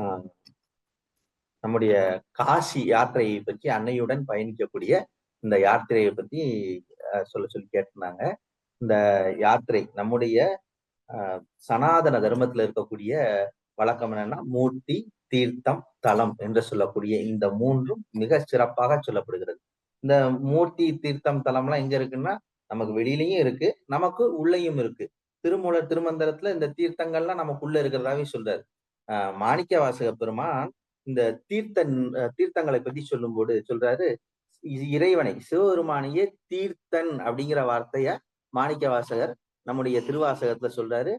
ஆஹ் நம்முடைய காசி யாத்திரையை பற்றி அன்னையுடன் பயணிக்கக்கூடிய இந்த யாத்திரையை பத்தி சொல்ல சொல்லி கேட்டிருந்தாங்க. இந்த யாத்திரை நம்முடைய ஆஹ், சனாதன தர்மத்துல இருக்கக்கூடிய வழக்கம் என்னன்னா மூர்த்தி தீர்த்தம் தலம் என்று சொல்லக்கூடிய இந்த மூன்றும் மிக சிறப்பாக சொல்லப்படுகிறது. இந்த மூர்த்தி தீர்த்தம் தலம்லாம் எங்க இருக்குன்னா நமக்கு வெளியிலயும் இருக்கு நமக்கு உள்ளேயும் இருக்கு. திருமூலர் திருமந்திரத்துல இந்த தீர்த்தங்கள்லாம் நமக்குள்ள இருக்கிறதாவே சொல்றாரு. மாணிக்க வாசக பெருமான் இந்த தீர்த்த தீர்த்தங்களை பத்தி சொல்லும்போது சொல்றாரு இறைவனை சிவபெருமானையே தீர்த்தன் அப்படிங்கிற வார்த்தைய மாணிக்க வாசகர் நம்முடைய திருவாசகத்துல சொல்றாரு.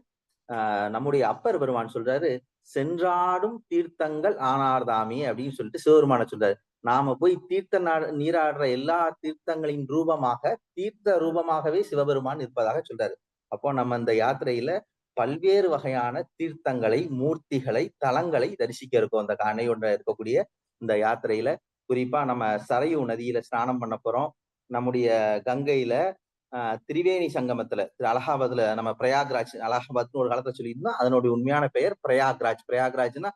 ஆஹ் நம்முடைய அப்பர் பெருமான் சொல்றாரு சென்றாடும் தீர்த்தங்கள் ஆனார்தாமே அப்படின்னு சொல்லிட்டு சிவபெருமான சொல்றாரு. நாம போய் தீர்த்த நீராடுற எல்லா தீர்த்தங்களின் ரூபமாக தீர்த்த ரூபமாகவே சிவபெருமான் இருப்பதாக சொல்றாரு. அப்போ நம்ம இந்த யாத்திரையில பல்வேறு வகையான தீர்த்தங்களை மூர்த்திகளை தலங்களை தரிசிக்க இருக்கும். அந்த அணையோட இருக்கக்கூடிய இந்த யாத்திரையில குறிப்பா நம்ம சரையு நதியில ஸ்நானம் பண்ண போறோம். நம்முடைய கங்கையில ஆஹ் திரிவேணி சங்கமத்துல அலகாபாத்ல நம்ம பிரயாக்ராஜ் அலகாபாத்னு ஒரு காலத்துல சொல்லியிருந்தோம். அதனுடைய உண்மையான பெயர் பிரயாக்ராஜ். பிரயாக்ராஜ்னா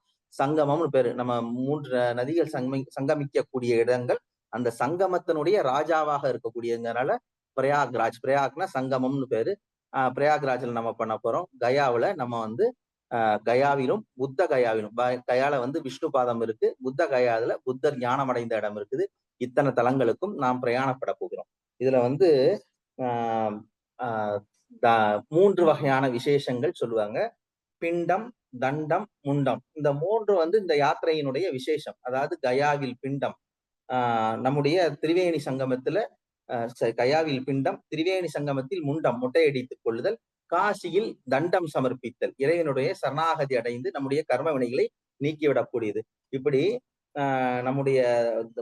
சங்கமம்னு பேரு. நம்ம மூன்று நதிகள் சங்கமி சங்கமிக்கக்கூடிய இடங்கள். அந்த சங்கமத்தினுடைய ராஜாவாக இருக்கக்கூடியதுனால பிரயாக்ராஜ். பிரயாக்னா சங்கமம்னு பேரு. பிரயாக்ராஜ்ல நம்ம பண்ண போறோம். கயாவுல நம்ம வந்து ஆஹ் கயாவிலும் புத்த கயாவிலும் ப- கயால வந்து விஷ்ணு பாதம் இருக்கு. புத்த கயாவில் புத்தர் ஞானம் அடைந்த இடம் இருக்குது. இத்தனை தலங்களுக்கும் நாம் பிரயாணப்பட போகிறோம். இதுல வந்து ஆஹ் ஆஹ் மூன்று வகையான விசேஷங்கள் சொல்லுவாங்க. பிண்டம் தண்டம் முண்டம். இந்த மூன்று வந்து இந்த யாத்திரையினுடைய விசேஷம். அதாவது கயாவில் பிண்டம். ஆஹ் நம்முடைய திரிவேணி சங்கமத்துல கயாவில் பிண்டம் திரிவேணி சங்கமத்தில் முண்டம் முட்டையடித்துக் கொள்ளுதல் காசியில் தண்டம் சமர்ப்பித்தல் இறைவனுடைய சரணாகதி அடைந்து நம்முடைய கர்ம வினைகளை நீக்கிவிடக்கூடியது. இப்படி ஆஹ் நம்முடைய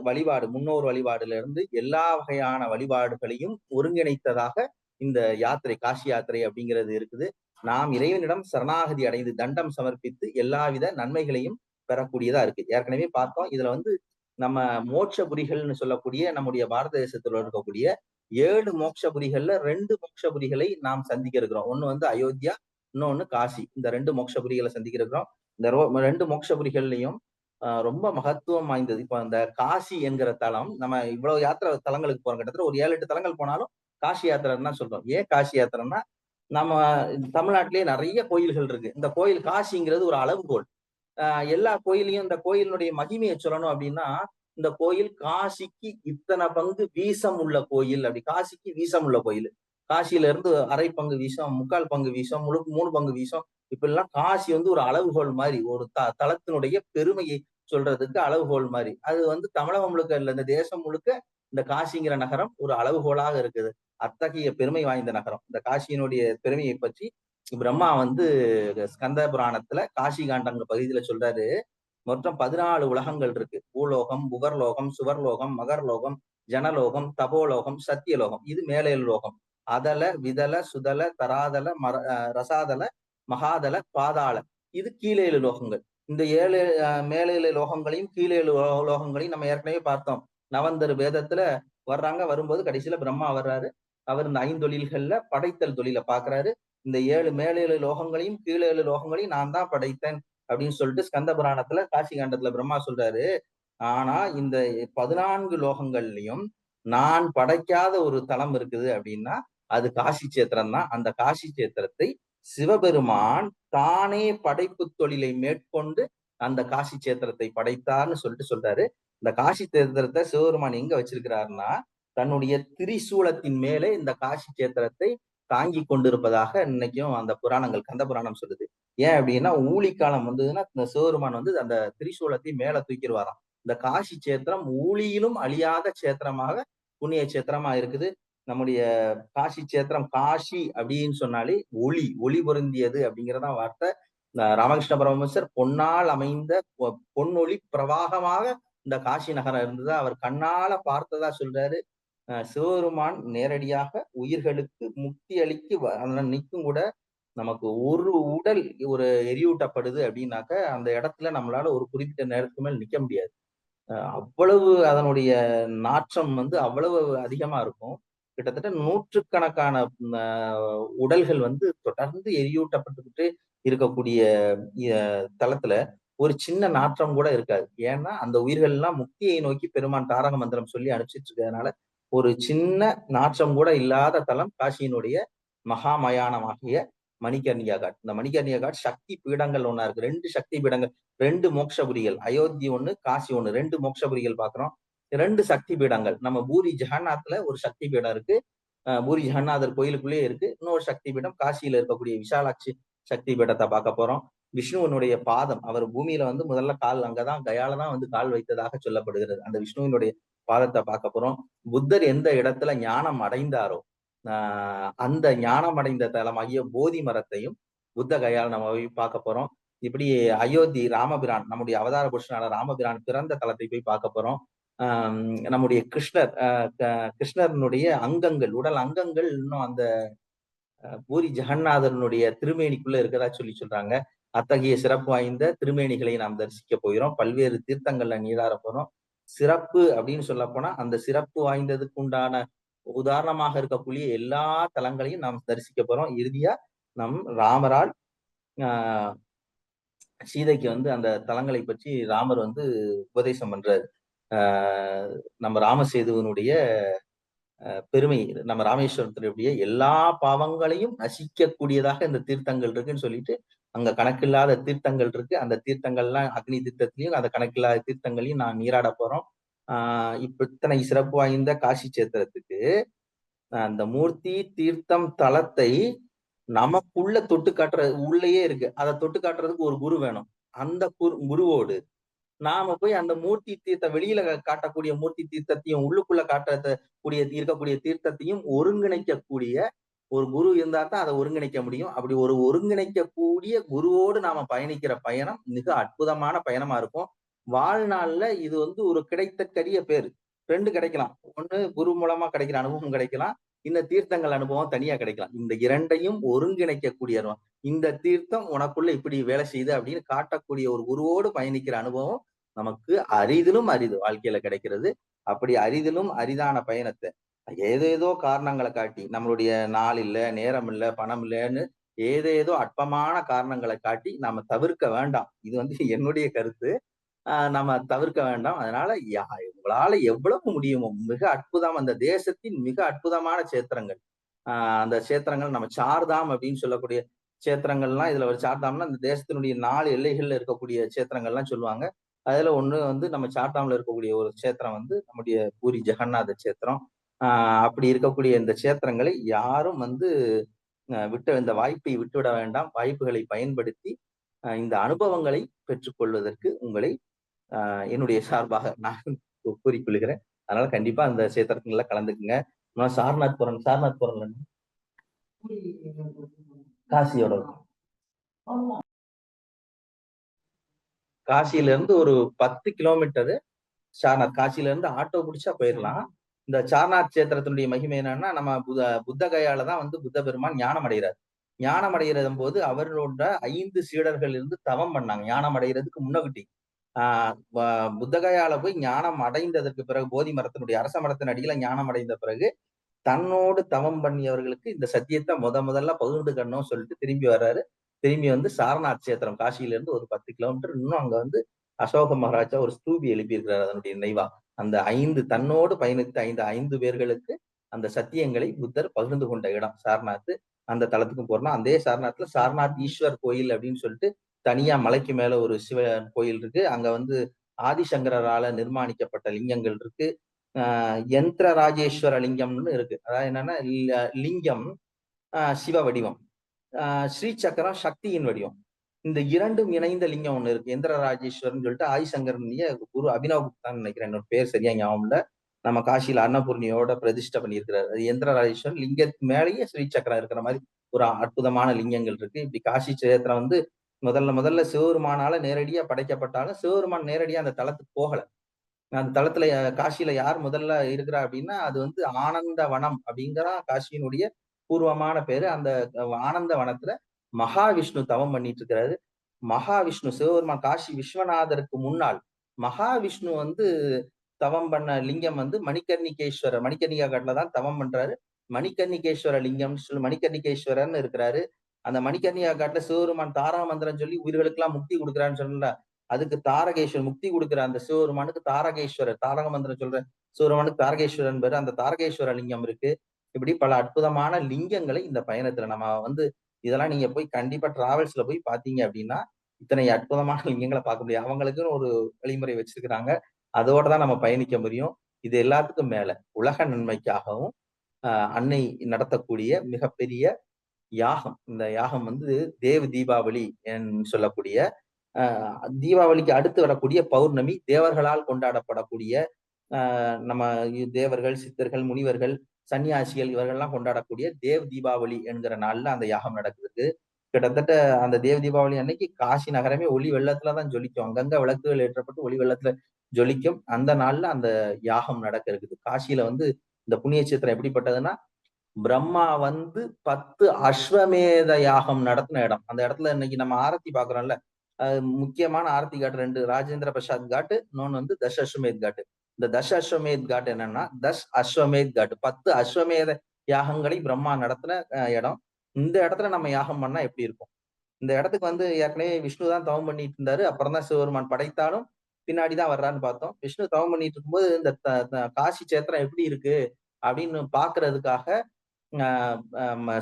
வழிபாடு முன்னோர் வழிபாடுல இருந்து எல்லா வகையான வழிபாடுகளையும் ஒருங்கிணைத்ததாக இந்த யாத்திரை காசி யாத்திரை அப்படிங்கிறது இருக்குது. நாம் இறைவனிடம் சரணாகதி அடைந்து தண்டம் சமர்ப்பித்து எல்லாவித நன்மைகளையும் பெறக்கூடியதா இருக்கு. ஏற்கனவே பார்த்தோம். இதுல வந்து நம்ம மோட்சபுரிகள்னு சொல்லக்கூடிய நம்முடைய பாரத தேசத்துல இருக்கக்கூடிய ஏழு மோட்சபுரிகள்ல ரெண்டு மோட்சபுரிகளை நாம் சந்திக்க இருக்கிறோம். ஒண்ணு வந்து அயோத்தியா இன்னொன்னு காசி. இந்த ரெண்டு மோட்சபுரிகளை சந்திக்க இருக்கிறோம். இந்த ரோ- ரெண்டு மோட்சபுரிகள்லையும் ரொம்ப மகத்துவம் வாய்ந்தது. இப்போ அந்த காசி என்கிற தலம் நம்ம இவ்வளவு யாத்திரை தலங்களுக்கு போறோம். கிட்டத்தட்ட ஒரு ஏழு எட்டு தலங்கள் போனாலும் காசி யாத்திரைன்னு தான் சொல்றோம். ஏன் காசி யாத்திரைன்னா நம்ம தமிழ்நாட்டிலேயே நிறைய கோயில்கள் இருக்கு. இந்த கோயில் காசிங்கிறது ஒரு அளவுகோல். எல்லா கோயிலையும் இந்த கோயிலினுடைய மகிமையை சொல்லணும் அப்படின்னா இந்த கோயில் காசிக்கு இத்தனை பங்கு வீசம் உள்ள கோயில் அப்படி. காசிக்கு வீசம் உள்ள கோயில். காசியில இருந்து அரை பங்கு வீசம் முக்கால் பங்கு வீசம் முழு மூணு பங்கு வீசம். இப்பெல்லாம் காசி வந்து ஒரு அளவுகோல் மாதிரி ஒரு த தளத்தினுடைய பெருமையை சொல்றதுக்கு அளவுகோல் மாதிரி. அது வந்து தமிழகம் முழுக்க இல்லை இந்த தேசம் முழுக்க இந்த காசிங்கிற நகரம் ஒரு அளவுகோலாக இருக்குது. அத்தகைய பெருமை வாய்ந்த நகரம். இந்த காசியினுடைய பெருமையை பற்றி பிரம்மா வந்து ஸ்கந்த புராணத்துல காஷி காண்டங்கிற பகுதியில சொல்றாரு மொத்தம் பதினாலு உலகங்கள் இருக்கு. பூலோகம் புகர்லோகம் சுவர்லோகம் மகர்லோகம் ஜனலோகம் தபோலோகம் சத்தியலோகம். இது மேலேல் லோகம். அதல விதல சுதல தராதல மர அஹ் ரசாதல மகாதல பாதாள. இது கீழேழு லோகங்கள். இந்த ஏழு அஹ், மேலேழு லோகங்களையும் கீழேழு லோகங்களையும் நம்ம ஏற்கனவே பார்த்தோம். நவந்தர் வேதத்துல வர்றாங்க. வரும்போது கடைசியில பிரம்மா வர்றாரு. அவர் இந்த ஐந்தொழில்கள்ல படைத்தல் தொழில பாக்குறாரு. இந்த ஏழு மேலேழு லோகங்களையும் கீழேழு லோகங்களையும் நான் தான் படைத்தேன் அப்படின்னு சொல்லிட்டு ஸ்கந்த புராணத்துல காசி காண்டத்துல பிரம்மா சொல்றாரு. ஆனா இந்த பதினான்கு லோகங்கள்லயும் நான் படைக்காத ஒரு தலம் இருக்குது அப்படின்னா அது காசி சேத்திரம் தான். அந்த காசி சேத்திரத்தை சிவபெருமான் தானே படைப்பு தொழிலை மேற்கொண்டு அந்த காசி சேத்திரத்தை படைத்தார்னு சொல்லிட்டு சொல்றாரு. இந்த காசி சேத்திரத்தை சிவபெருமான் எங்க வச்சிருக்கிறாருன்னா தன்னுடைய திரிசூலத்தின் மேலே இந்த காசி சேத்திரத்தை தாங்கி கொண்டிருப்பதாக இன்னைக்கும் அந்த புராணங்கள் கந்த புராணம் சொல்லுது. ஏன் அப்படின்னா ஊழிக்காலம் வந்ததுன்னா இந்த சிவபெருமான் வந்து அந்த திரிசூலத்தை மேல தூக்கிடுவாராம். இந்த காசி சேத்திரம் ஊழியிலும் அழியாத சேத்திரமாக புண்ணிய சேத்திரமா இருக்குது. நம்முடைய காசி சேத்திரம் காசி அப்படின்னு சொன்னாலே ஒளி ஒளி பொருந்தியது அப்படிங்கிறதா வார்த்தை. ராமகிருஷ்ண பரமஹம்சர் பொன்னால் அமைந்த பொ- பொன்னொளி பிரவாகமாக இந்த காசி நகரம் இருந்ததா. அவர் கண்ணால பார்த்ததா சொல்றாரு. சிவபெருமான் நேரடியாக உயிர்களுக்கு முக்தி அளிக்கு வ- நிற்கும் கூட நமக்கு ஒரு உடல் ஒரு எரியூட்டப்படுது அப்படின்னாக்க அந்த இடத்துல நம்மளால ஒரு குறிப்பிட்ட நேரத்துக்கு மேல் நிக்க முடியாது. அவ்வளவு அதனுடைய நாற்றம் வந்து அவ்வளவு அதிகமா இருக்கும். கிட்டத்தட்ட நூற்றுக்கணக்கான உடல்கள் வந்து தொடர்ந்து எரியூட்டப்பட்டுக்கிட்டு இருக்கக்கூடிய தளத்துல ஒரு சின்ன நாற்றம் கூட இருக்காது. ஏன்னா அந்த உயிர்கள்லாம் முக்தியை நோக்கி பெருமான் தாரக மந்திரம் சொல்லி அனுப்பிச்சிட்டு இருக்கிறதுனால ஒரு சின்ன நாற்றம் கூட இல்லாத தலம் காசியினுடைய மகாமயானமாகிய மணிகர்ணியா காட் இந்த மணிகர்ணியா காட் சக்தி பீடங்கள் ஒன்னா இருக்கு. ரெண்டு சக்தி பீடங்கள் ரெண்டு மோட்சபுரிகள் அயோத்தி ஒண்ணு காசி ஒண்ணு. ரெண்டு மோட்சபுரிகள் பாக்குறோம். ரெண்டு சக்தி பீடங்கள். நம்ம பூரி ஜெகநாத்ல ஒரு சக்தி பீடம் இருக்கு. பூரி ஜெகநாதர் கோயிலுக்குள்ளேயே இருக்கு. இன்னொரு சக்தி பீடம் காசியில இருக்கக்கூடிய விசாலாட்சி சக்தி பீடத்தை பார்க்க போறோம். விஷ்ணுவனுடைய பாதம் அவர் பூமியில வந்து முதல்ல கால் அங்கதான் கயால தான் வந்து கால் வைத்ததாக சொல்லப்படுகிறது. அந்த விஷ்ணுவினுடைய பாதத்தை பார்க்க போறோம். புத்தர் எந்த இடத்துல ஞானம் அடைந்தாரோ ஆஹ் அந்த ஞானம் அடைந்த தலமாகிய போதி மரத்தையும் புத்த கையால் நம்ம போய் பார்க்க போறோம். இப்படி அயோத்தி ராமபிரான் நம்முடைய அவதார புருஷனான ராமபிரான் பிறந்த தலத்தை போய் பார்க்க போறோம். ஆஹ் நம்முடைய கிருஷ்ணர் கிருஷ்ணரனுடைய அங்கங்கள் உடல் அங்கங்கள் இன்னும் அந்த பூரி ஜெகநாதனுடைய திருமேனிக்குள்ள இருக்கதா சொல்லி சொல்றாங்க. அத்தகைய சிறப்பு வாய்ந்த திருமேனிகளை நாம் தரிசிக்க போகிறோம். பல்வேறு தீர்த்தங்கள்ல நீராட போறோம். சிறப்பு அப்படின்னு சொல்ல போனா அந்த சிறப்பு வாய்ந்ததுக்கு உண்டான உதாரணமாக இருக்கக்கூடிய எல்லா தலங்களையும் நாம் தரிசிக்க போறோம். இறுதியா நம் ராமரால் ஆஹ் சீதைக்கு வந்து அந்த தலங்களை பற்றி ராமர் வந்து உபதேசம் பண்றாரு. ஆஹ் நம்ம ராமசேதுவனுடைய பெருமை. நம்ம ராமேஸ்வரத்தினுடைய எல்லா பாவங்களையும் நசிக்கக்கூடியதாக இந்த தீர்த்தங்கள் இருக்குன்னு சொல்லிட்டு அங்க கணக்கில்லாத தீர்த்தங்கள் இருக்கு. அந்த தீர்த்தங்கள்லாம் அக்னி தீர்த்தத்திலையும் அந்த கணக்கில்லாத தீர்த்தங்களையும் நான் நீராட போறோம். ஆஹ் இப்ப இத்தனை சிறப்பு வாய்ந்த காசி சேத்திரத்துக்கு அந்த மூர்த்தி தீர்த்தம் தலத்தை நமக்குள்ள தொட்டு காட்டுற உள்ளேயே இருக்கு. அதை தொட்டு காட்டுறதுக்கு ஒரு குரு வேணும். அந்த குரு குருவோடு நாம போய் அந்த மூர்த்தி தீர்த்த வெளியில காட்டக்கூடிய மூர்த்தி தீர்த்தத்தையும் உள்ளுக்குள்ள காட்டக்கூடிய இருக்கக்கூடிய தீர்த்தத்தையும் ஒருங்கிணைக்கக்கூடிய ஒரு குரு இருந்தா தான் அதை ஒருங்கிணைக்க முடியும். அப்படி ஒரு ஒருங்கிணைக்கக்கூடிய குருவோடு நாம பயணிக்கிற பயணம் மிக அற்புதமான பயணமா இருக்கும். வாழ்நாள்ல இது வந்து ஒரு கிடைத்தற்கரிய பேர். ரெண்டு கிடைக்கலாம். ஒண்ணு குரு மூலமா கிடைக்கிற அனுபவம் கிடைக்கலாம். இந்த தீர்த்தங்கள் அனுபவம் தனியா கிடைக்கலாம். இந்த இரண்டையும் ஒருங்கிணைக்கக்கூடிய இந்த தீர்த்தம் உனக்குள்ள இப்படி வேலை செய்யுது அப்படின்னு காட்டக்கூடிய ஒரு குருவோடு பயணிக்கிற அனுபவம் நமக்கு அரிதிலும் அரிது வாழ்க்கையில கிடைக்கிறது. அப்படி அரிதிலும் அரிதான பயணத்தை ஏதேதோ காரணங்களை காட்டி நம்மளுடைய நாள் இல்லை நேரம் இல்லை பணம் இல்லைன்னு ஏதேதோ அற்பமான காரணங்களை காட்டி நாம தவிர்க்க வேண்டாம். இது வந்து என்னுடைய கருத்து. நம்ம தவிர்க்க வேண்டாம். அதனால உங்களால எவ்வளவு முடியுமோ மிக அற்புதம் அந்த தேசத்தின் மிக அற்புதமான சேத்திரங்கள் ஆஹ் அந்த சேத்திரங்கள் நம்ம சார்தாம் அப்படின்னு சொல்லக்கூடிய சேத்திரங்கள்லாம் இதுல ஒரு சார்தாம்னா இந்த தேசத்தினுடைய நாலு எல்லைகள்ல இருக்கக்கூடிய சேத்திரங்கள்லாம் சொல்லுவாங்க. அதுல ஒண்ணு வந்து நம்ம சார்தாம்ல இருக்கக்கூடிய ஒரு சேத்திரம் வந்து நம்முடைய பூரி ஜெகநாத சேத்திரம் ஆஹ் அப்படி இருக்கக்கூடிய இந்த சேத்திரங்களை யாரும் வந்து விட்ட இந்த வாய்ப்பை விட்டுவிட வேண்டாம். வாய்ப்புகளை பயன்படுத்தி இந்த அனுபவங்களை பெற்றுக்கொள்வதற்கு உங்களை என்னுடைய சார்பாக நான் கூறிக்கொள்கிறேன் அதனால கண்டிப்பா அந்த சேத்திரத்துல கலந்துக்குங்க. சார்நாத் புரம் சார்நாத் புரம் காசியோட காசியில இருந்து ஒரு பத்து கிலோமீட்டரு சார்நாத் காசியில இருந்து ஆட்டோ பிடிச்சா போயிடலாம் இந்த சார்நாத் சேத்திரத்தினுடைய மகிமை என்னன்னா நம்ம புத புத்த கையால தான் வந்து புத்த பெருமான் ஞானம் அடைகிறார். ஞானம் அடைகிறதும் போது அவர்களோட ஐந்து சீடர்கள் இருந்து தவம் பண்ணாங்க. ஞானம் அடைகிறதுக்கு முன்னகிட்டி புத்தகையால போய் ஞானம் அடைந்ததற்கு பிறகு போதி மரத்தினுடைய அரச மரத்தின் அடியில ஞானம் அடைந்த பிறகு தன்னோடு தவம் பண்ணியவர்களுக்கு இந்த சத்தியத்தை முத முதல்ல பகிர்ந்து கண்ணும் சொல்லிட்டு திரும்பி வர்றாரு. திரும்பி வந்து சாரநாத் சேத்திரம் காசியில இருந்து ஒரு பத்து கிலோமீட்டர் இன்னும் அங்க வந்து அசோக மகாராஜா ஒரு ஸ்தூபி எழுப்பியிருக்கிறார் அதனுடைய நினைவா. அந்த ஐந்து தன்னோடு பயணித்த ஐந்து ஐந்து பேர்களுக்கு அந்த சத்தியங்களை புத்தர் பகிர்ந்து கொண்ட இடம் சாரநாத் அந்த தளத்துக்கும் போறோம் அதே சாரநாத்ல சாரநாத் ஈஸ்வர் கோயில் அப்படின்னு சொல்லிட்டு தனியா மலைக்கு மேல ஒரு சிவ கோயில் இருக்கு. அங்க வந்து ஆதிசங்கரால நிர்மாணிக்கப்பட்ட லிங்கங்கள் இருக்கு. ஆஹ் யந்திர ராஜேஸ்வர லிங்கம்னு இருக்கு. அதாவது என்னன்னா லிங்கம் சிவ வடிவம். ஆஹ் ஸ்ரீ சக்கரம் சக்தியின் வடிவம். இந்த இரண்டும் இணைந்த லிங்கம் ஒண்ணு இருக்கு. இந்திர ராஜேஸ்வரன் சொல்லிட்டு ஆதிசங்கரனுடைய குரு அபினவ் குப்தான் நினைக்கிறேன். என்னோட பேர் சரியா ஞாபகம் இல்ல. நம்ம காசியில அன்னபூர்ணியோட பிரதிஷ்டை பண்ணியிருக்கிறார். அது இந்திர ராஜேஸ்வரன் லிங்கத்து மேலேயே ஸ்ரீ சக்கரம் இருக்கிற மாதிரி ஒரு அற்புதமான லிங்கங்கள் இருக்கு. இப்படி காசி சேத்திரம் வந்து முதல்ல முதல்ல சிவபெருமானால நேரடியா படைக்கப்பட்டாலும் சிவபெருமான் நேரடியா அந்த தளத்துக்கு போகல. அந்த தளத்துல காசியில யார் முதல்ல இருக்கிறா அப்படின்னா அது வந்து ஆனந்த வனம் அப்படிங்கிற காசியினுடைய பூர்வமான பேரு. அந்த ஆனந்த வனத்துல மகாவிஷ்ணு தவம் பண்ணிட்டு இருக்கிறாரு. மகாவிஷ்ணு சிவபெருமான் காசி விஸ்வநாதருக்கு முன்னால் மகாவிஷ்ணு வந்து தவம் பண்ண லிங்கம் வந்து மணிக்கர்ணிகேஸ்வரர் மணிக்கர்ணிகா காட்டுல தான் தவம் பண்றாரு. மணிக்கர்ணிகேஸ்வர லிங்கம் சொல்லி மணிகர்ணிகேஸ்வரர்னு இருக்கிறாரு. அந்த மணிகர்ணியா காட்டுல சிவபெருமான் தாராமந்திரம் சொல்லி உயிர்களுக்கு எல்லாம் முக்தி கொடுக்குறான்னு சொல்லல அதுக்கு தாரகேஸ்வரர் முக்தி கொடுக்குற அந்த சிவபெருமானுக்கு தாரகேஸ்வரர் தாரக மந்திரம் சொல்ற சிவபெருமானுக்கு தாரகேஸ்வரன் பேரு. அந்த தாரகேஸ்வர லிங்கம் இருக்கு. இப்படி பல அற்புதமான லிங்கங்களை இந்த பயணத்துல நம்ம வந்து இதெல்லாம் நீங்க போய் கண்டிப்பா டிராவல்ஸ்ல போய் பாத்தீங்க அப்படின்னா இத்தனை அற்புதமான லிங்கங்களை பார்க்க முடியும். அவங்களுக்குன்னு ஒரு வழிமுறை வச்சிருக்கிறாங்க. அதோட தான் நம்ம பயணிக்க முடியும். இது எல்லாத்துக்கும் மேல உலக நன்மைக்காகவும் அன்னை நடத்தக்கூடிய மிகப்பெரிய யாகம். இந்த யாகம் வந்து தேவ தீபாவளி என்று சொல்லக்கூடிய ஆஹ் தீபாவளிக்கு அடுத்து வரக்கூடிய பௌர்ணமி தேவர்களால் கொண்டாடப்படக்கூடிய ஆஹ் நம்ம தேவர்கள் சித்தர்கள் முனிவர்கள் சன்னியாசிகள் இவர்கள்லாம் கொண்டாடக்கூடிய தேவ் தீபாவளி என்கிற நாள்ல அந்த யாகம் நடக்குது. கிட்டத்தட்ட அந்த தேவ தீபாவளி அன்னைக்கு காசி நகரமே ஒளி வெள்ளத்துலதான் ஜொலிக்கும். அங்கங்க விளக்குகள் ஏற்றப்பட்டு ஒளி வெள்ளத்துல ஜொலிக்கும். அந்த நாள்ல அந்த யாகம் நடக்க இருக்குது. காசியில வந்து இந்த புண்ணிய சித்திரம் எப்படிப்பட்டதுன்னா பிரம்மா வந்து பத்து அஸ்வமேத யாகம் நடத்தின இடம். அந்த இடத்துல இன்னைக்கு நம்ம ஆரத்தி பாக்குறோம்ல முக்கியமான ஆரத்தி காட்டு ரெண்டு ராஜேந்திர பிரசாத் காட்டு இன்னொன்னு வந்து தஷ அஸ்வமேத் காட்டு. இந்த தஷ அஸ்வமேத் காட் என்னன்னா தஷ் அஸ்வமேத் காட்டு. பத்து அஸ்வமேத யாகங்களை பிரம்மா நடத்தின இடம். இந்த இடத்துல நம்ம யாகம் பண்ணா எப்படி இருக்கும்? இந்த இடத்துக்கு வந்து ஏற்கனவே விஷ்ணு தான் தவம் பண்ணிட்டு இருந்தாரு. அப்புறம் தான் சிவபெருமான் படைத்தாலும் பின்னாடிதான் வர்றான்னு பார்த்தோம். விஷ்ணு தவம் பண்ணிட்டு இருக்கும்போது இந்த காசி சேத்திரம் எப்படி இருக்கு? அப்படின்னு பாக்குறதுக்காக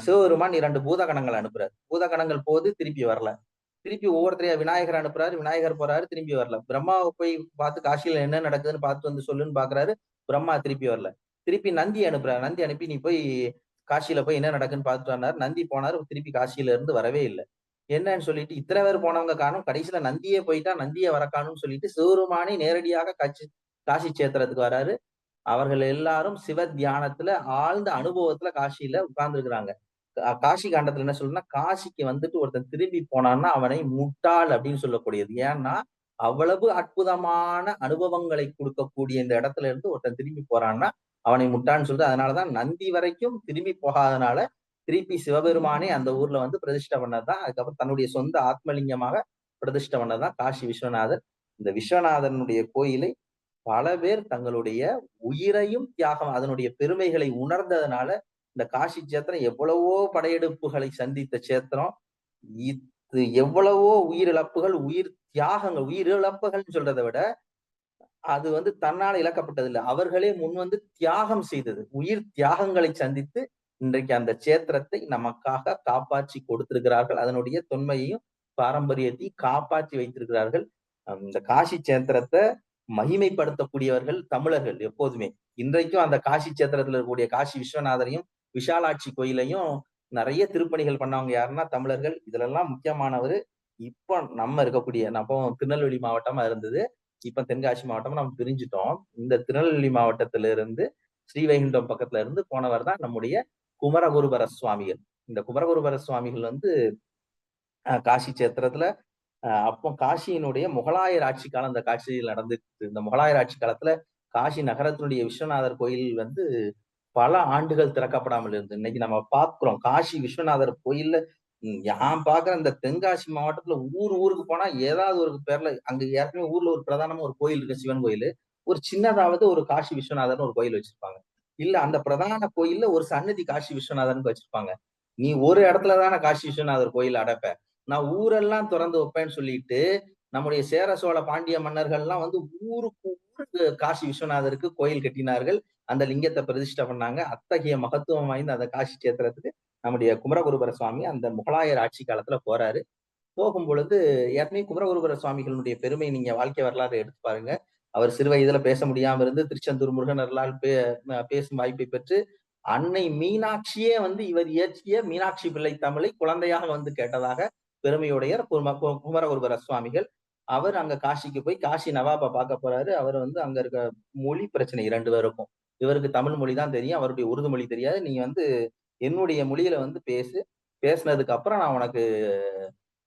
சிவபெருமான் இரண்டு பூதகணங்கள் அனுப்புறாரு. பூதகணங்கள் போது திருப்பி வரல. திருப்பி ஒவ்வொருத்தரையா விநாயகர் அனுப்புறாரு. விநாயகர் போறாரு திரும்பி வரல. பிரம்மாவை போய் பார்த்து காசியில என்ன நடக்குதுன்னு பார்த்து வந்து சொல்லுன்னு பாக்குறாரு பிரம்மா திருப்பி வரல. திருப்பி நந்தி அனுப்புறாரு. நந்தி அனுப்பி நீ போய் காசியில போய் என்ன நடக்குன்னு பார்த்துட்டு வந்தாரு. நந்தி போனாரு திருப்பி காசியில இருந்து வரவே இல்லை. என்னன்னு சொல்லிட்டு இத்தனை பேர் போனவங்க காணும். கடைசியில நந்தியே போயிட்டா நந்தியே வர காணும்னு சொல்லிட்டு சிவருமானி நேரடியாக காட்சி காசி சேத்திரத்துக்கு வராரு. அவர்கள் எல்லாரும் சிவ தியானத்துல ஆழ்ந்த அனுபவத்துல காசியில உட்கார்ந்து காஷி காசி காண்டத்துல என்ன சொல்றேன்னா காசிக்கு வந்துட்டு ஒருத்தன் திரும்பி போனான்னா அவனை முட்டாள் அப்படின்னு சொல்லக்கூடியது. ஏன்னா அவ்வளவு அற்புதமான அனுபவங்களை கொடுக்கக்கூடிய இந்த இடத்துல இருந்து ஒருத்தன் திரும்பி போறான்னா அவனை முட்டான்னு சொல்லிட்டு அதனாலதான் நந்தி வரைக்கும் திரும்பி போகாதனால திருப்பி சிவபெருமானே அந்த ஊர்ல வந்து பிரதிஷ்டை பண்ணதான் அதுக்கப்புறம் தன்னுடைய சொந்த ஆத்மலிங்கமாக பிரதிஷ்டை பண்ணதான் காசி விஸ்வநாதர். இந்த விஸ்வநாதனுடைய கோயிலை பல பேர் தங்களுடைய உயிரையும் தியாகம் அதனுடைய பெருமைகளை உணர்ந்ததுனால இந்த காசி சேத்திரம் எவ்வளவோ படையெடுப்புகளை சந்தித்த சேத்திரம் இது எவ்வளவோ உயிரிழப்புகள் உயிர் தியாகங்கள் உயிரிழப்புகள்னு சொல்றதை விட அது வந்து தன்னால் இழக்கப்பட்டதில்லை. அவர்களே முன் வந்து தியாகம் செய்தது. உயிர் தியாகங்களை சந்தித்து இன்றைக்கு அந்த சேத்திரத்தை நமக்காக காப்பாற்றி கொடுத்திருக்கிறார்கள். அதனுடைய தொன்மையையும் பாரம்பரியத்தையும் காப்பாற்றி வைத்திருக்கிறார்கள். இந்த காசி சேத்திரத்தை மகிமைப்படுத்தக்கூடியவர்கள் தமிழர்கள் எப்போதுமே. இன்றைக்கும் அந்த காசி சேத்திரத்துல இருக்கக்கூடிய காசி விஸ்வநாதரையும் விஷாலாட்சி கோயிலையும் நிறைய திருப்பணிகள் பண்ணவங்க யாருன்னா தமிழர்கள். இதுலெல்லாம் முக்கியமானவர் இப்போ நம்ம இருக்கக்கூடிய நம்ம திருநெல்வேலி மாவட்டமா இருந்தது. இப்ப தென்காசி மாவட்டம் நம்ம பிரிஞ்சுட்டோம். இந்த திருநெல்வேலி மாவட்டத்தில இருந்து ஸ்ரீவைகுண்டம் பக்கத்துல இருந்து போனவர் தான் நம்முடைய குமரகுருபர சுவாமிகள் இந்த குமரகுருபர சுவாமிகள் வந்து காசி சேத்திரத்துல அப்போ காசியினுடைய முகலாயர் ஆட்சி காலம் இந்த காட்சியில் நடந்துட்டு இந்த முகலாயர் ஆட்சி காலத்துல காசி நகரத்தினுடைய விஸ்வநாதர் கோயில் வந்து பல ஆண்டுகள் திறக்கப்படாமல் இருந்து இன்னைக்கு நம்ம பார்க்கிறோம் காசி விஸ்வநாதர் கோயில்ல நான் பாக்குற இந்த தென்காசி மாவட்டத்துல ஊர் ஊருக்கு போனா ஏதாவது ஒரு பேர்ல அங்க ஏற்கனவே ஊர்ல ஒரு பிரதானமா ஒரு கோயில் இருக்கு சிவன் கோயில். ஒரு சின்னதாவது ஒரு காசி விஸ்வநாதர்னு ஒரு கோயில் வச்சிருப்பாங்க. இல்ல அந்த பிரதான கோயில்ல ஒரு சன்னதி காசி விஸ்வநாதர்னு வச்சிருப்பாங்க. நீ ஒரு இடத்துல தானே காசி விஸ்வநாதர் கோயில் அடைப்ப. நான் ஊரெல்லாம் திறந்து வைப்பேன்னு சொல்லிட்டு நம்முடைய சேர சோழ பாண்டிய மன்னர்கள்லாம் வந்து ஊருக்கு ஊருக்கு காசி விஸ்வநாதருக்கு கோயில் கட்டினார்கள். அந்த லிங்கத்தை பிரதிஷ்டை பண்ணாங்க. அத்தகைய மகத்துவம் வாய்ந்த அந்த காசி சேத்திரத்துக்கு நம்முடைய குமரகுருபர சுவாமி அந்த முகலாயர் ஆட்சி காலத்துல போறாரு. போகும் பொழுது ஏற்கனவே குமரகுருபர சுவாமிகளுடைய பெருமை நீங்க வாழ்க்கை வரலாறு எடுத்து பாருங்க. அவர் சிறு வயதுல பேச முடியாம இருந்து திருச்செந்தூர் முருகனர்களால் பே பேசும் வாய்ப்பை பெற்று அன்னை மீனாட்சியே வந்து இவர் இயற்றிய மீனாட்சி பிள்ளை தமிழை குழந்தையாக வந்து கேட்டதாக பெருமையுடைய குமரகுருபர சுவாமிகள். அவர் அங்க காஷிக்கு போய் காஷி நவாபா பார்க்க போறாரு. அவர் வந்து அங்க இருக்க மொழி பிரச்சனை இரண்டு பேருக்கும். இவருக்கு தமிழ் மொழி தான் தெரியும். அவருடைய உருது மொழி தெரியாது. நீ வந்து என்னுடைய மொழியில வந்து பேசு. பேசினதுக்கு அப்புறம் நான் உனக்கு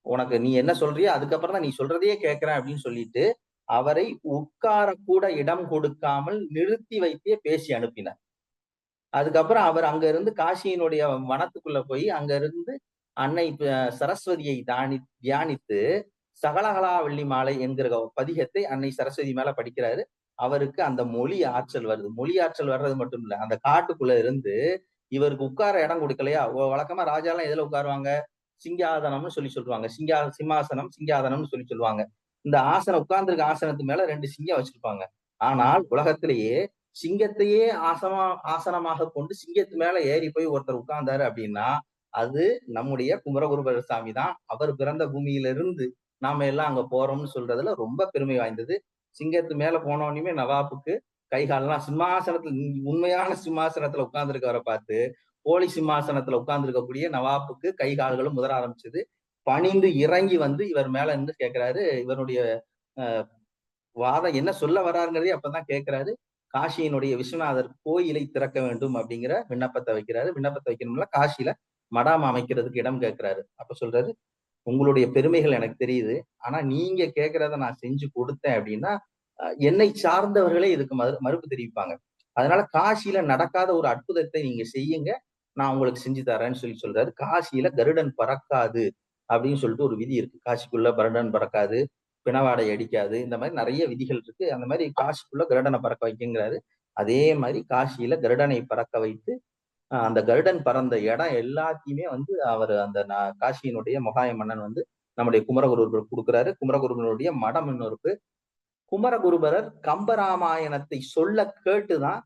உனக்கு நீ என்ன சொல்றியோ அதுக்கப்புறம் தான் நீ சொல்றதையே கேட்கிறேன் அப்படின்னு சொல்லிட்டு அவரை உட்கார கூட இடம் கொடுக்காமல் நிறுத்தி வைத்தே பேசி அனுப்பினார். அதுக்கப்புறம் அவர் அங்க இருந்து காசியினுடைய வனத்துக்குள்ள போய் அங்க இருந்து அன்னை சரஸ்வதியை தானி தியானித்து சகலகலா வெள்ளி மாலை என்கிற பதிகத்தை அன்னை சரஸ்வதி மேல படிக்கிறாரு. அவருக்கு அந்த மொழி ஆற்றல் வருது. மொழி ஆற்றல் வர்றது மட்டும் இல்ல அந்த காட்டுக்குள்ள இருந்து இவருக்கு உட்கார இடம் கொடுக்கலையா? வழக்கமா ராஜாலாம் எதுல உட்காருவாங்க? சிங்காதனம்னு சொல்லி சொல்லுவாங்க. சிங்கா சிம்மாசனம் சிங்காதனம்னு சொல்லி சொல்லுவாங்க. இந்த ஆசனம் உட்கார்ந்துருக்க ஆசனத்து மேல ரெண்டு சிங்கம் வச்சிருப்பாங்க. ஆனால் உலகத்திலேயே சிங்கத்தையே ஆசமா ஆசனமாக கொண்டு சிங்கத்து மேல ஏறி போய் ஒருத்தர் உட்கார்ந்தாரு அப்படின்னா அது நம்முடைய குமரகுருபர சாமி தான். அவர் பிறந்த பூமியிலிருந்து நாம எல்லாம் அங்க போறோம்னு சொல்றதுல ரொம்ப பெருமை வாய்ந்தது. சிங்கத்து மேல போனோடனே நவாப்புக்கு கை காலெல்லாம் சிம்மாசனத்துல உண்மையான சிம்மாசனத்துல உட்கார்ந்துருக்கவரை பார்த்து போலி சிம்மாசனத்துல உட்கார்ந்துருக்கக்கூடிய நவாப்புக்கு கை கால்களும் முதல ஆரம்பிச்சது. பணிந்து இறங்கி வந்து இவர் மேல இருந்து கேட்கிறாரு இவருடைய வாதம் என்ன சொல்ல வர்றாருங்கிறதே அப்பதான் கேட்கிறாரு காசியினுடைய விஸ்வநாதர் கோயிலை திறக்க வேண்டும் அப்படிங்கிற விண்ணப்பத்தை வைக்கிறாரு. விண்ணப்பத்தை வைக்கணும்ல காசியில மடாம் அமைக்கிறதுக்கு இடம் கேட்கிறாரு அப்ப சொல்றாரு உங்களுடைய பெருமைகள் எனக்கு தெரியுது. ஆனா நீங்க கேட்கறத நான் செஞ்சு கொடுத்தேன் அப்படின்னா என்னை சார்ந்தவர்களே இதுக்கு மறு மறுப்பு தெரிவிப்பாங்க. அதனால காசியில நடக்காத ஒரு அற்புதத்தை நீங்க செய்யுங்க. நான் உங்களுக்கு செஞ்சு தரேன்னு சொல்லி சொல்றாரு. காசியில கருடன் பறக்காது. அப்படின்னு சொல்லிட்டு ஒரு விதி இருக்கு. காசிக்குள்ள கருடன் பறக்காது பிணவாடை அடிக்காது. இந்த மாதிரி நிறைய விதிகள் இருக்கு. அந்த மாதிரி காசிக்குள்ள கருடனை பறக்க வைக்குங்கிறாரு. அதே மாதிரி காசியில கருடனை பறக்க வைத்து அந்த கருடன் பறந்த இடம் எல்லாத்தையுமே வந்து அவர் அந்த காசியினுடைய மொகாய மன்னன் வந்து நம்முடைய குமரகுருபர் கொடுக்குறாரு. குமரகுருபனுடைய மடம் இன்னொருக்கு குமரகுருபரர் கம்பராமாயணத்தை சொல்ல கேட்டுதான்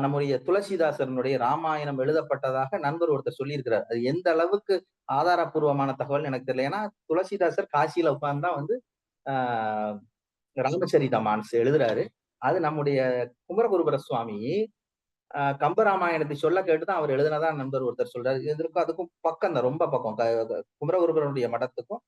நம்முடைய துளசிதாசரனுடைய ராமாயணம் எழுதப்பட்டதாக நண்பர் ஒருத்தர் சொல்லியிருக்கிறார். அது எந்த அளவுக்கு ஆதாரபூர்வமான தகவல் எனக்கு தெரியல. ஏன்னா துளசிதாசர் காசியில உட்கார்ந்து வந்து ஆஹ் ராமச்சரித மான்ஸ் எழுதுறாரு. அது நம்முடைய குமரகுருபர சுவாமி கம்பராமாயணத்தை சொல்ல கேட்டுதான் அவர் எழுதினதா நண்பர் ஒருத்தர் சொல்றாரு. இதற்கும் அதுக்கும் பக்கம் தான் ரொம்ப பக்கம். குமரகுருபரனுடைய மடத்துக்கும்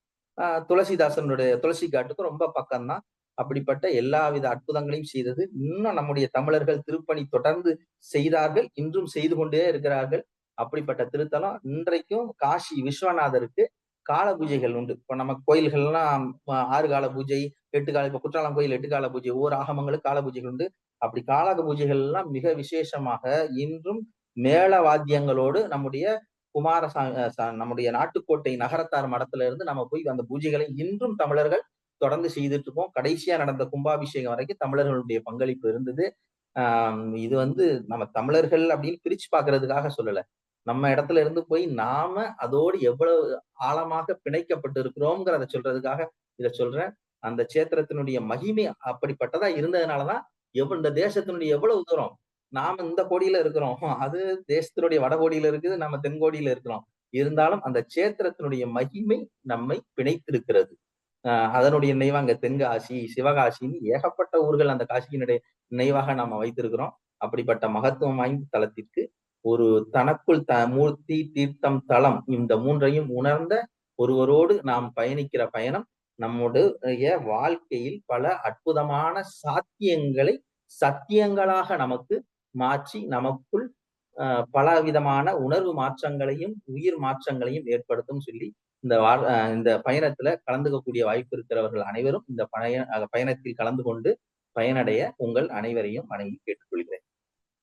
துளசிதாசனுடைய துளசி காட்டுக்கும் ரொம்ப பக்கம் தான். அப்படிப்பட்ட எல்லாவித அற்புதங்களையும் செய்தது. இன்னும் நம்முடைய தமிழர்கள் திருப்பணி தொடர்ந்து செய்தார்கள். இன்றும் செய்து கொண்டே இருக்கிறார்கள். அப்படிப்பட்ட திருத்தலம். இன்றைக்கும் காசி விஸ்வநாதருக்கு கால பூஜைகள் உண்டு. இப்போ நம்ம கோயில்கள்லாம் ஆறு கால பூஜை எட்டு கால இப்போ குற்றாலம் கோயில் எட்டு கால பூஜை ஒவ்வொரு ஆகமங்களுக்கு கால பூஜைகள் உண்டு. அப்படி காலக பூஜைகள் எல்லாம் மிக விசேஷமாக இன்றும் மேள வாத்தியங்களோடு நம்முடைய குமாரசாமி நம்முடைய நாட்டுக்கோட்டை நகரத்தார் மடத்துல இருந்து நம்ம போய் அந்த பூஜைகளை இன்றும் தமிழர்கள் தொடர்ந்து செய்துட்டு இருக்கோம் கடைசியா நடந்த கும்பாபிஷேகம் வரைக்கும் தமிழர்களுடைய பங்களிப்பு இருந்தது. ஆஹ் இது வந்து நம்ம தமிழர்கள் அப்படின்னு பிரிச்சு பாக்குறதுக்காக சொல்லல. நம்ம இடத்துல இருந்து போய் நாம அதோடு எவ்வளவு ஆழமாக பிணைக்கப்பட்டு இருக்கிறோம்ங்கிறத சொல்றதுக்காக இத சொல்றேன். அந்த சேத்திரத்தினுடைய மகிமை அப்படிப்பட்டதா இருந்ததுனாலதான் எவ் இந்த தேசத்தினுடைய எவ்வளவு தூரம் நாம இந்த கோடியில இருக்கிறோம். அது தேசத்தினுடைய வடகோடியில இருக்குது நம்ம தென்கோடியில இருக்கிறோம். இருந்தாலும் அந்த சேத்திரத்தினுடைய மகிமை நம்மை பிணைத்திருக்கிறது. ஆஹ் அதனுடைய நினைவாங்க தென்காசி சிவகாசின்னு ஏகப்பட்ட ஊர்கள் அந்த காசியினுடைய நினைவாக நாம வைத்திருக்கிறோம். அப்படிப்பட்ட மகத்துவம் வாய்ந்த தளத்திற்கு ஒரு தனக்குள் த மூர்த்தி தீர்த்தம் தளம் இந்த மூன்றையும் உணர்ந்த ஒருவரோடு நாம் பயணிக்கிற பயணம் நம்முடைய வாழ்க்கையில் பல அற்புதமான சாத்தியங்களை சத்தியங்களாக நமக்கு மாற்றி நமக்குள் பல விதமான உணர்வு மாற்றங்களையும் உயிர் மாற்றங்களையும் ஏற்படுத்தும் சொல்லி இந்த இந்த பயணத்துல கலந்துக்கக்கூடிய வாய்ப்பு இருக்கிறவர்கள் அனைவரும் இந்த பயண பயணத்தில் கலந்து கொண்டு பயனடைய உங்கள் அனைவரையும் வணங்கி கேட்டுக்கொள்கிறேன்.